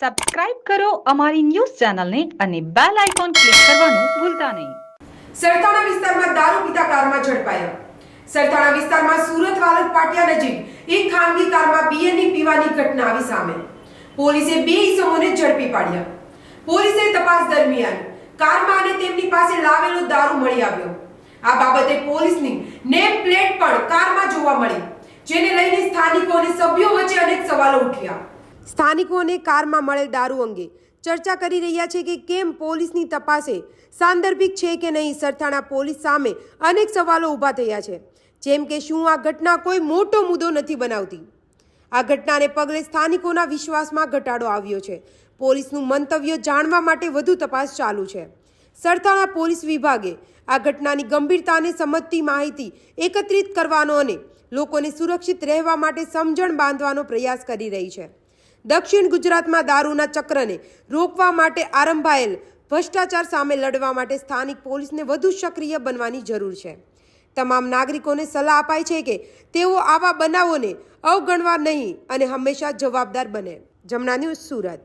Subscribe કરો અમારી news ચેનલને અને બેલ આઇકોન ક્લિક કરવાનું ભૂલતા નહીં. સરથાણા વિસ્તારમાં દારૂ પીતા કારમાં ઝડપાયા. સરથાણા વિસ્તારમાં સુરત, વાલદ, પાટિયા નજીક એક ખાનગી કારમાં બિયરની પીવાની ઘટના આવી સામે. પોલીસે બે ઇસમોને ઝડપી પાડ્યા. પોલીસે તપાસ દરમિયાન કારમાં અને તેમની પાસે લાવેલો દારૂ મળી આવ્યો. આ બાબતે પોલીસની નેમ પ્લેટ પણ કારમાં જોવા મળી, જેને લઈને સ્થાનિકો અને સભ્યો વચ્ચે અનેક સવાલો ઉઠ્યા. સ્થાનિકોને કારમાં મળેલ દારૂ અંગે ચર્ચા કરી રહ્યા છે કે કેમ પોલીસની તપાસે, સાંદર્ભિક છે કે નહીં સરથાણા પોલીસ સામે અનેક સવાલો ઊભા થયા છે. જેમ કે શું આ ઘટના કોઈ મોટો મુદ્દો નથી બનાવતી? આ ઘટનાને પગલે સ્થાનિકોના વિશ્વાસમાં ઘટાડો આવ્યો છે. પોલીસનું મંતવ્ય જાણવા માટે વધુ તપાસ ચાલુ છે. સરથાણા પોલીસ વિભાગે આ ઘટનાની ગંભીરતાને સમજતી માહિતી એકત્રિત કરવાનો અને લોકોને સુરક્ષિત રહેવા માટે સમજણ બાંધવાનો પ્રયાસ કરી રહી છે. દક્ષિણ ગુજરાતમાં દારૂના ચક્રને રોકવા માટે આરંભાયેલ ભ્રષ્ટાચાર સામે લડવા માટે સ્થાનિક પોલીસને વધુ સક્રિય બનવાની જરૂર છે. તમામ નાગરિકોને સલાહ અપાય છે કે તેઓ આવા બનાવોને અવગણવા નહીં અને હંમેશા જવાબદાર બને. જમના ન્યૂઝ સુરત.